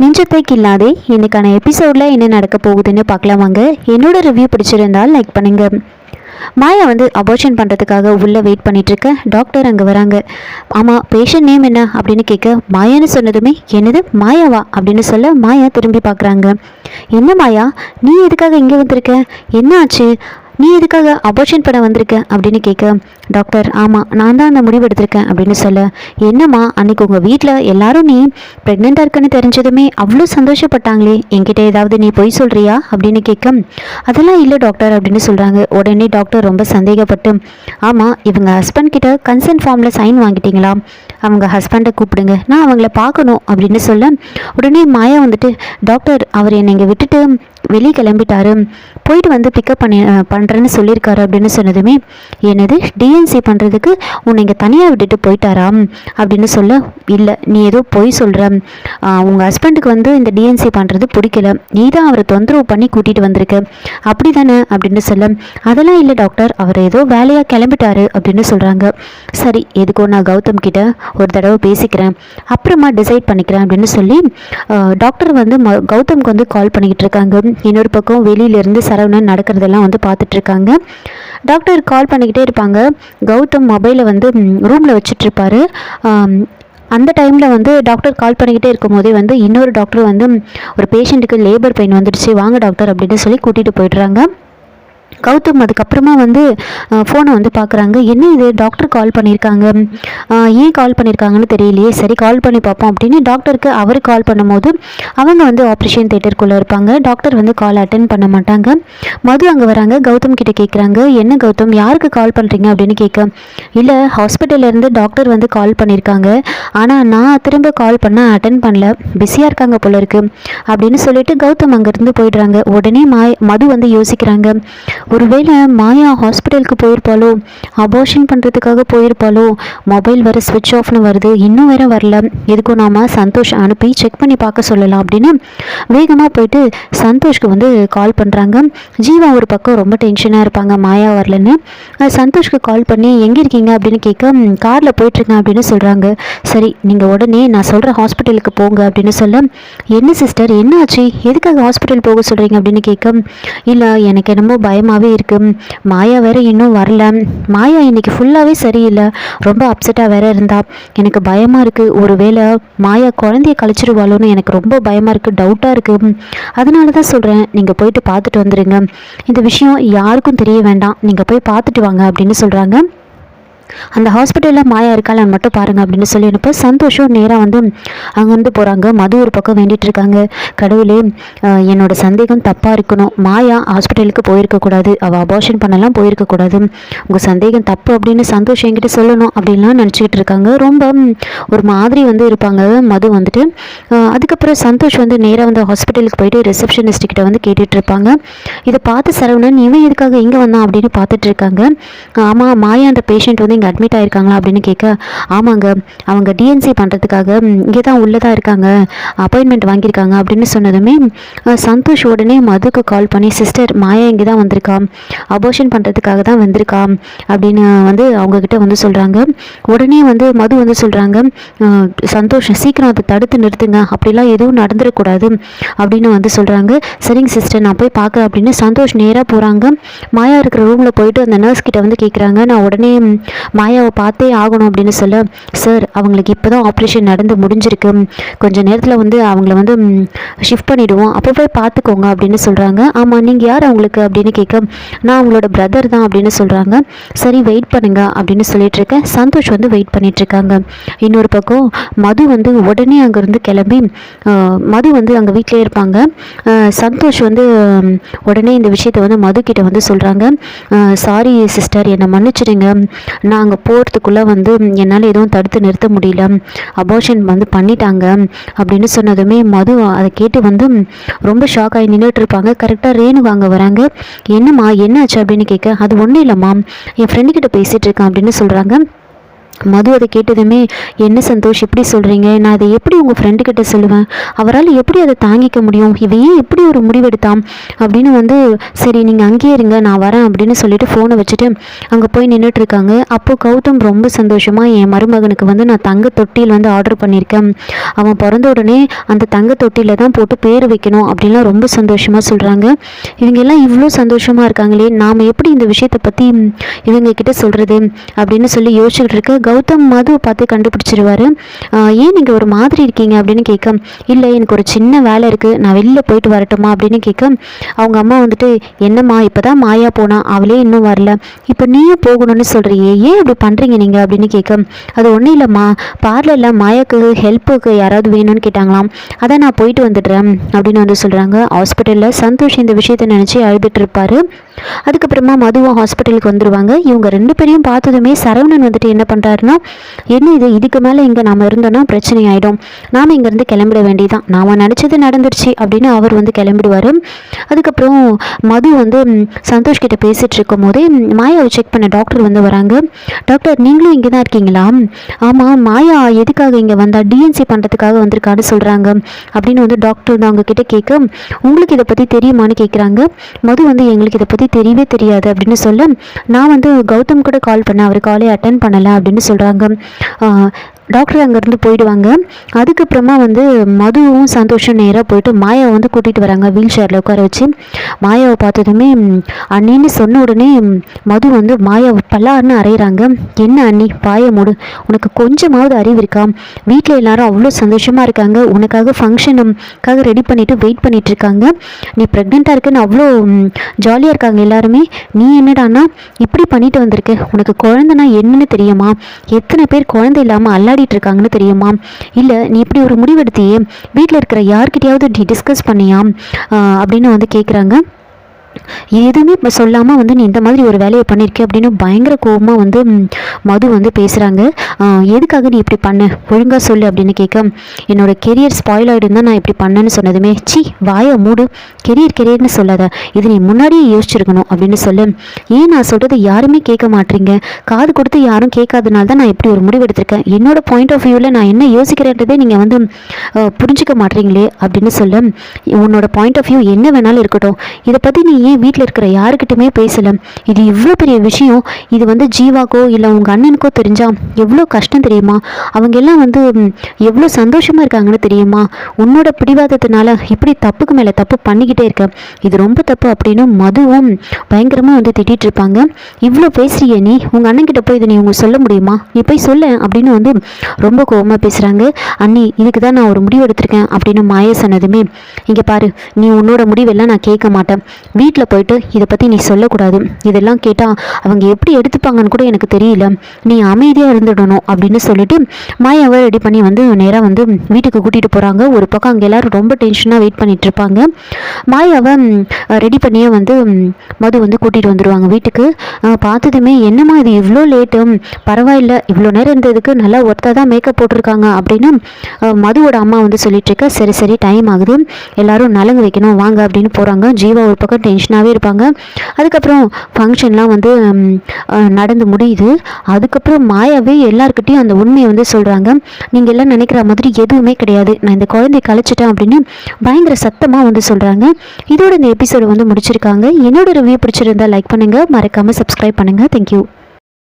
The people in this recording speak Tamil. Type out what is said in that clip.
நெஞ்சத்தை கில்லாதே இன்றைக்கான எபிசோடில் என்ன நடக்க போகுதுன்னு பார்க்கலாம் வாங்க. என்னோட ரிவ்யூ பிடிச்சிருந்தால் லைக் பண்ணுங்க. மாயா வந்து அபார்ஷன் பண்ணுறதுக்காக உள்ளே வெயிட் பண்ணிகிட்ருக்க இருக்க டாக்டர் அங்கே வராங்க. ஆமாம் பேஷண்ட் நேம் என்ன அப்படின்னு கேட்க மாயான்னு சொன்னதுமே என்னது? மாயாவா? அப்படின்னு சொல்ல மாயா திரும்பி பார்க்குறாங்க. என்ன மாயா? நீ எதுக்காக இங்கே வந்திருக்க? என்ன ஆச்சு? நீ எதுக்காக அபார்ஷன் பண்ண வந்திருக்க? அப்படின்னு கேட்க டாக்டர் ஆமாம் நான் தான் அந்த முடிவு எடுத்திருக்கேன் அப்படின்னு சொல்ல என்னம்மா அன்னைக்கு உங்கள் வீட்டில் எல்லாரும் நீ ப்ரெக்னெண்ட்டாக இருக்குன்னு தெரிஞ்சதுமே அவ்வளோ சந்தோஷப்பட்டாங்களே என்கிட்ட ஏதாவது நீ பொய் சொல்கிறியா அப்படின்னு கேட்க அதெல்லாம் இல்லை டாக்டர் அப்படின்னு சொல்கிறாங்க உடனே டாக்டர் ரொம்ப சந்தேகப்பட்டு ஆமாம் இவங்க ஹஸ்பண்ட் கிட்ட கன்சென்ட் ஃபார்மில் சைன் வாங்கிட்டீங்களா? அவங்க ஹஸ்பண்டை கூப்பிடுங்க நான் அவங்கள பார்க்கணும் அப்படின்னு சொல்ல உடனே மாயா வந்துட்டு டாக்டர் அவர் என்னை இங்கே விட்டுட்டு வெளியே கிளம்பிட்டாரு போயிட்டு வந்து பிக்கப் பண்ணி பண்ணுறேன்னு சொல்லியிருக்காரு அப்படின்னு சொன்னதுமே என்னது டிஎன்சி பண்ணுறதுக்கு உன்னை இங்கே தனியாக விட்டுட்டு போயிட்டாராம் அப்படின்னு சொல்ல இல்லை நீ ஏதோ பொய் சொல்கிற உங்கள் ஹஸ்பண்டுக்கு வந்து இந்த டிஎன்சி பண்ணுறது பிடிக்கல. நீ தான் அவரை தொந்தரவு பண்ணி கூட்டிகிட்டு வந்திருக்க. அப்படி தானே அப்படின்னு சொல்ல அதெல்லாம் இல்லை டாக்டர் அவர் ஏதோ வேலையாக கிளம்பிட்டாரு அப்படின்னு சொல்கிறாங்க சரி எதுக்கோ நான் கௌதம் கிட்ட ஒரு தடவை பேசிக்கிறேன். அப்புறமா டிசைட் பண்ணிக்கிறேன் அப்படின்னு சொல்லி டாக்டர் வந்து ம கௌதம்க்கு வந்து கால் பண்ணிக்கிட்டு இருக்காங்க. இன்னொரு பக்கம் வெளியிலேருந்து சரவணன் நடக்கிறதெல்லாம் வந்து பார்த்துட்ருக்காங்க. டாக்டர் கால் பண்ணிக்கிட்டே இருப்பாங்க. கௌதம் மொபைலை வந்து ரூமில் வச்சுட்ருப்பாரு. அந்த டைமில் வந்து டாக்டர் கால் பண்ணிக்கிட்டே இருக்கும்போதே வந்து இன்னொரு டாக்டர் வந்து ஒரு பேஷண்ட்டுக்கு லேபர் பெயின் வந்துடுச்சு. வாங்க டாக்டர் அப்படின்னு சொல்லி கூட்டிகிட்டு போயிடுறாங்க. கௌதம் அதுக்கப்புறமா வந்து ஃபோனை வந்து பார்க்குறாங்க என்ன இது? டாக்டர் கால் பண்ணியிருக்காங்க ஏன் கால் பண்ணியிருக்காங்கன்னு தெரியலையே. சரி கால் பண்ணி பார்ப்போம் அப்படின்னு டாக்டருக்கு அவர் கால் பண்ணும்போது அவங்க வந்து ஆப்ரேஷன் தேட்டருக்குள்ளே இருப்பாங்க. டாக்டர் வந்து கால் அட்டன் பண்ண மாட்டாங்க. மது அங்கே வராங்க. கௌதம் கிட்டே கேட்குறாங்க என்ன கௌதம்? யாருக்கு கால் பண்ணுறீங்க அப்படின்னு கேட்க இல்லை ஹாஸ்பிட்டல்லேருந்து டாக்டர் வந்து கால் பண்ணியிருக்காங்க ஆனால் நான் திரும்ப கால் பண்ண அட்டன் பண்ணல. பிஸியாக இருக்காங்க போல இருக்கு. அப்படின்னு சொல்லிட்டு கௌதம் அங்கேருந்து போயிடுறாங்க. உடனே மாய் மது வந்து யோசிக்கிறாங்க. ஒருவேளை மாயா ஹாஸ்பிட்டலுக்கு போயிருப்பாளோ? அபார்ஷன் பண்ணுறதுக்காக போயிருப்பாளோ? மொபைல் வேறு ஸ்விட்ச் ஆஃப்னு வருது. இன்னும் வேற வரல. எதுக்கும் நாம் சந்தோஷ் அனுப்பி செக் பண்ணி பார்க்க சொல்லலாம் அப்படின்னு வேகமாக போயிட்டு சந்தோஷ்க்கு வந்து கால் பண்ணுறாங்க ஜீவா ஒரு பக்கம் ரொம்ப டென்ஷனாக இருப்பாங்க. மாயா வரலன்னு. சந்தோஷ்க்கு கால் பண்ணி எங்கே இருக்கீங்க? அப்படின்னு கேட்க காரில் போயிட்டுருக்கேன் அப்படின்னு சொல்கிறாங்க சரி நீங்கள் உடனே நான் சொல்கிற ஹாஸ்பிட்டலுக்கு போங்க அப்படின்னு சொல்ல என்ன சிஸ்டர் என்ன ஆச்சு? எதுக்காக ஹாஸ்பிட்டல் போக சொல்கிறீங்க அப்படின்னு கேட்க இல்லை எனக்கு என்னமோ பயமாக அதிகமாகவே இருக்குது மாயா வேறு இன்னும் வரல. மாயா இன்னைக்கு ஃபுல்லாகவே சரியில்லை. ரொம்ப அப்செட்டாக வேற இருந்தா. எனக்கு பயமாக இருக்குது ஒருவேளை மாயா குழந்தைய கழிச்சிருவாளோன்னு எனக்கு ரொம்ப பயமாக இருக்குது டவுட்டாக இருக்குது அதனால தான் சொல்கிறேன் நீங்கள் போயிட்டு பார்த்துட்டு வந்துடுங்க இந்த விஷயம் யாருக்கும் தெரிய வேண்டாம். நீங்கள் போய் பார்த்துட்டு வாங்க அப்படின்னு சொல்கிறாங்க அந்த ஹாஸ்பிட்டலில் மாயா இருக்காளான்னு மட்டும் பாருங்கள் அப்படின்னு சொல்லி அனுப்ப சந்தோஷம் நேராக வந்து அங்கேருந்து போகிறாங்க மது ஒரு பக்கம் வேண்டிகிட்டு இருக்காங்க. கடவுளே என்னோட சந்தேகம் தப்பாக இருக்கணும். மாயா ஹாஸ்பிட்டலுக்கு போயிருக்கக்கூடாது அவள் அபார்ஷன் பண்ணலாம் போயிருக்கக்கூடாது உங்கள் சந்தேகம் தப்பு அப்படின்னு சந்தோஷம் என்கிட்ட சொல்லணும் அப்படின்லாம் நினச்சிக்கிட்டு இருக்காங்க. ரொம்ப ஒரு மாதிரி வந்து இருப்பாங்க. மது வந்துட்டு அதுக்கப்புறம் சந்தோஷ் வந்து நேராக வந்து ஹாஸ்பிட்டலுக்கு போயிட்டு ரிசப்ஷனிஸ்ட் கிட்ட வந்து கேட்டுட்டு இருப்பாங்க. இதை பார்த்து சரவணன் இவன் எதுக்காக இங்கே வந்தான்? அப்படின்னு பார்த்துட்டு இருக்காங்க. ஆமாம் மாயா அந்த பேஷண்ட் வந்து இங்கே அட்மிட் ஆயிருக்காங்களா அப்படின்னு கேட்க ஆமாங்க அவங்க டிஎன்சி பண்ணுறதுக்காக இங்கே தான் உள்ளே தான் இருக்காங்க அப்பாயின்மெண்ட் வாங்கியிருக்காங்க அப்படின்னு சொன்னதுமே சந்தோஷ் உடனே மதுக்கு கால் பண்ணி சிஸ்டர் மாயா இங்கே தான் வந்திருக்கா அபோஷன் பண்ணுறதுக்காக தான் வந்திருக்கா அப்படின்னு வந்து அவங்கக்கிட்ட வந்து சொல்கிறாங்க உடனே வந்து மது வந்து சொல்கிறாங்க சந்தோஷ் சீக்கிரம் அதை தடுத்து நிறுத்துங்க அப்படிலாம் எதுவும் நடந்துடக்கூடாது அப்படின்னு வந்து சொல்கிறாங்க சரிங்க சிஸ்டர் நான் போய் பார்க்க அப்படின்னு சந்தோஷ் நேராக போகிறாங்க மாயா இருக்கிற ரூமில் போயிட்டு அந்த நர்ஸ் கிட்ட வந்து கேட்குறாங்க நான் உடனே மாயாவை பார்த்தே ஆகணும் அப்படின்னு சொல்ல சார் அவங்களுக்கு இப்போ தான் ஆப்ரேஷன் நடந்து முடிஞ்சிருக்கு. கொஞ்சம் நேரத்தில் வந்து அவங்கள வந்து ஷிஃப்ட் பண்ணிவிடுவோம் அப்போ போய் பார்த்துக்கோங்க அப்படின்னு சொல்கிறாங்க ஆமாம் நீங்கள் யார் அவங்களுக்கு? அப்படின்னு கேட்க நான் அவங்களோட பிரதர் தான் அப்படின்னு சொல்கிறாங்க சரி வெயிட் பண்ணுங்க அப்படின்னு சொல்லிட்டு இருக்கேன் சந்தோஷ் வந்து வெயிட் பண்ணிகிட்ருக்காங்க இன்னொரு பக்கம் மது வந்து உடனே அங்கேருந்து கிளம்பி மது வந்து அங்கே வீட்டிலே இருப்பாங்க. சந்தோஷ் வந்து உடனே இந்த விஷயத்தை வந்து மது கிட்ட வந்து சொல்கிறாங்க சாரி சிஸ்டர் என்னை மன்னிச்சிடுங்க. நான் அங்கே போகிறதுக்குள்ளே வந்து என்னால் எதுவும் தடுத்து நிறுத்த முடியல. அபோஷன் வந்து பண்ணிட்டாங்க அப்படின்னு சொன்னதுமே மது அதை கேட்டு வந்து ரொம்ப ஷாக் ஆகி நின்றுட்டு இருப்பாங்க. கரெக்டாக ரேணுகா அங்கே வராங்க. என்னம்மா என்னாச்சு அப்படின்னு கேட்க அது ஒன்றும் இல்லைம்மா. என் ஃப்ரெண்டு கிட்ட பேசிகிட்டு இருக்கேன் அப்படின்னு சொல்கிறாங்க மது அதை கேட்டதுமே என்ன சந்தோஷ் இப்படி சொல்கிறீங்க நான் அதை எப்படி உங்கள் ஃப்ரெண்டுக்கிட்ட சொல்லுவேன்? அவரால் எப்படி அதை தாங்கிக்க முடியும்? இவன் ஏன் எப்படி ஒரு முடிவெடுத்தான்? அப்படின்னு வந்து சரி நீங்கள் அங்கேயே இருங்க நான் வரேன் அப்படின்னு சொல்லிட்டு ஃபோனை வச்சுட்டு அங்கே போய் நின்றுட்டுருக்காங்க அப்போது கௌதம் ரொம்ப சந்தோஷமாக என் மருமகனுக்கு வந்து நான் தங்க தொட்டியில் வந்து ஆர்டர் பண்ணியிருக்கேன். அவன் பிறந்த உடனே அந்த தங்க தொட்டியில் தான் போட்டு பேர் வைக்கணும் அப்படின்லாம் ரொம்ப சந்தோஷமாக சொல்கிறாங்க இவங்க எல்லாம் இவ்வளோ சந்தோஷமாக இருக்காங்களே நாம் எப்படி இந்த விஷயத்தை பற்றி இவங்க கிட்ட சொல்கிறது அப்படின்னு சொல்லி யோசிச்சுக்கிட்டு இருக்க கௌதம் மது பார்த்து கண்டுபிடிச்சிருவாரு. ஏன் நீங்கள் ஒரு மாதிரி இருக்கீங்க? அப்படின்னு கேட்க இல்லை எனக்கு ஒரு சின்ன வேலை இருக்குது நான் வெளில போயிட்டு வரட்டுமா? அப்படின்னு கேட்க அவங்க அம்மா வந்துட்டு என்னம்மா இப்போ தான் மாயா போனா அவளே இன்னும் வரல. இப்போ நீயும் போகணும்னு சொல்கிறியே ஏன் இப்படி பண்ணுறீங்க நீங்கள் அப்படின்னு கேட்க அது ஒன்றும் இல்லைம்மா. பார்லரில் மாயாக்கு ஹெல்ப்புக்கு யாராவது வேணும்னு கேட்டாங்களாம். அதான் நான் போயிட்டு வந்துடுறேன் அப்படின்னு வந்து சொல்கிறாங்க ஹாஸ்பிட்டலில் சந்தோஷ் இந்த விஷயத்தை நினச்சி அழுதுட்டு இருப்பாரு. அதுக்கப்புறமா மதுவும் ஹாஸ்பிட்டலுக்கு வந்துடுவாங்க இவங்க ரெண்டு பேரையும் பார்த்ததுமே சரவணன் வந்துட்டு என்ன பண்ணுறாருன்னா என்ன இது? இதுக்கு மேலே இங்கே நாம் இருந்தோன்னா பிரச்சனை ஆகிடும் நாம் இங்கேருந்து கிளம்பிட வேண்டியதான் நாம் நினச்சது நடந்துருச்சு அப்படின்னு அவர் வந்து கிளம்பிடுவார். அதுக்கப்புறம் மது வந்து சந்தோஷ் கிட்ட பேசிகிட்டு இருக்கும் போதே மாயாவை செக் பண்ண டாக்டர் வந்து வராங்க. டாக்டர் நீங்களும் இங்கே தான் இருக்கீங்களா? ஆமாம் மாயா எதுக்காக இங்கே வந்தா? டிஎன்சி பண்ணுறதுக்காக வந்திருக்கான்னு சொல்கிறாங்க அப்படின்னு வந்து டாக்டர் வந்து அவங்க கிட்ட கேட்க உங்களுக்கு இதை பற்றி தெரியுமான்னு கேட்குறாங்க மது வந்து எங்களுக்கு இதை பற்றி தெரியவே தெரியாது. அப்படின்னு சொல்ல நான் வந்து கௌதம் கூட கால் பண்ணேன். அவர் காலே அட்டன் பண்ணலை. அப்படின்னு சொல்கிறாங்க டாக்டர் அங்கேருந்து போயிடுவாங்க. அதுக்கப்புறமா வந்து மதுவும் சந்தோஷம் நேராக போயிட்டு மாயாவை வந்து கூட்டிகிட்டு வராங்க வீல் சேரில் உட்கார வச்சு. மாயாவை பார்த்ததுமே அண்ணின்னு சொன்ன உடனே மது வந்து மாயாவை பல்லாருன்னு அறையிறாங்க. என்ன அண்ணி பாய மூடு. உனக்கு கொஞ்சமாவது அறிவு இருக்கா? வீட்டில் எல்லாரும் அவ்வளோ சந்தோஷமாக இருக்காங்க. உனக்காக ஃபங்க்ஷனுக்காக ரெடி பண்ணிவிட்டு வெயிட் பண்ணிகிட்டு இருக்காங்க. நீ ப்ரெக்னெண்ட்டாக இருக்குன்னு அவ்வளோ ஜாலியாக இருக்காங்க எல்லாருமே. நீ என்னடான்னா இப்படி பண்ணிட்டு வந்திருக்க? உனக்கு குழந்தைனா என்னன்னு தெரியுமா? எத்தனை பேர் குழந்தை இல்லாமல் விளையாடிட்டு இருக்காங்கன்னு தெரியுமா? இல்லை நீ இப்படி ஒரு முடிவெடுத்தியே வீட்டில் இருக்கிற யார்கிட்டயாவது நீ டிஸ்கஸ் பண்ணியா? அப்படின்னு வந்து கேட்குறாங்க எதுவுமே இப்போ சொல்லாமல் வந்து நீ இந்த மாதிரி ஒரு வேலையை பண்ணியிருக்கேன் அப்படின்னு பயங்கர கோபமாக வந்து மது வந்து பேசுகிறாங்க எதுக்காக நீ இப்படி பண்ண? ஒழுங்காக சொல்லு அப்படின்னு கேட்க என்னோட கெரியர் ஸ்பாயில் ஆகிடும் நான் இப்படி பண்ணேன்னு சொன்னதுமே சி வாயை மூடு. கெரியர் கெரியர்னு சொல்லாத. இது நீ முன்னாடியே யோசிச்சிருக்கணும் அப்படின்னு சொல்லு. ஏன் நான் சொல்கிறது யாருமே கேட்க மாட்டீங்க? காது கொடுத்து யாரும் கேட்காதனால தான் நான் இப்படி ஒரு முடிவு எடுத்திருக்கேன். என்னோட பாயிண்ட் ஆஃப் வியூவில் நான் என்ன யோசிக்கிறேன்றதே நீங்கள் வந்து புரிஞ்சிக்க புரிஞ்சுக்க மாட்டீங்களே அப்படின்னு சொல்ல. உன்னோட பாயிண்ட் ஆஃப் வியூ என்ன வேணாலும் இருக்கட்டும். இதை பற்றி நீ ஏன் வீட்டில் இருக்கிற யாருக்கிட்டுமே பேசல? இது இவ்வளோ பெரிய விஷயம். இது வந்து ஜீவாக்கோ இல்லை உங்கள் அண்ணனுக்கோ தெரிஞ்சா எவ்வளோ கஷ்டம் தெரியுமா? அவங்க எல்லாம் வந்து எவ்வளோ சந்தோஷமாக இருக்காங்கன்னு தெரியுமா? உன்னோட பிடிவாதத்தினால இப்படி தப்புக்கு மேலே தப்பு பண்ணிக்கிட்டே இருக்க. இது ரொம்ப தப்பு அப்படின்னு மதுவும் பயங்கரமாக வந்து திட்டிட்டு இருப்பாங்க. இவ்வளோ பேசுறியே நீ. உங்கள் அண்ணன்கிட்ட போய் இதை நீ உங்க சொல்ல முடியுமா? நீ போய் சொல்ல அப்படின்னு வந்து ரொம்ப கோபமாக பேசுகிறாங்க அண்ணி இதுக்கு தான் நான் ஒரு முடிவு எடுத்திருக்கேன் அப்படின்னு மாய சொன்னதுமே இங்கே பாரு நீ உன்னோட முடிவெல்லாம் நான் கேட்க மாட்டேன். வீட்டில் வீட்டில் போயிட்டு இதை பற்றி நீ சொல்லக்கூடாது. இதெல்லாம் கேட்டால் அவங்க எப்படி எடுத்துப்பாங்கன்னு கூட எனக்கு தெரியல. நீ அமைதியாக இருந்துடணும் அப்படின்னு சொல்லிட்டு மாயாவை ரெடி பண்ணி வந்து நேராக வந்து வீட்டுக்கு கூட்டிகிட்டு போகிறாங்க ஒரு பக்கம் அங்கே எல்லோரும் ரொம்ப டென்ஷனாக வெயிட் பண்ணிட்டு இருப்பாங்க. மாயாவை ரெடி பண்ணியே வந்து மது வந்து கூட்டிகிட்டு வந்துடுவாங்க வீட்டுக்கு. பார்த்ததுமே என்னம்மா இது இவ்வளோ லேட்டு பரவாயில்ல இவ்வளோ நேரம் இருந்ததுக்கு நல்லா ஒருத்தா தான் மேக்கப் போட்டிருக்காங்க அப்படின்னு மதுவோட அம்மா வந்து சொல்லிட்டு இருக்க. சரி சரி டைம் ஆகுது. எல்லாரும் நலங்கு வைக்கணும் வாங்க அப்படின்னு போகிறாங்க ஜீவா ஒரு பக்கம் டென்ஷனாகவே இருப்பாங்க. அதுக்கப்புறம் ஃபங்க்ஷன்லாம் வந்து நடந்து முடியுது. அதுக்கப்புறம் மாயாவே எல்லாருக்கிட்டையும் அந்த உண்மையை வந்து சொல்கிறாங்க நீங்கள் எல்லாம் நினைக்கிற மாதிரி எதுவுமே கிடையாது. நான் இந்த குழந்தைய கழிச்சிட்டேன் அப்படின்னு பயங்கர சத்தமாக வந்து சொல்கிறாங்க இதோட இந்த எபிசோடு வந்து முடிச்சிருக்காங்க. என்னோட ரிவ்யூ பிடிச்சிருந்தா லைக் பண்ணுங்கள் மறக்காமல் சப்ஸ்கிரைப் பண்ணுங்கள் தேங்க்யூ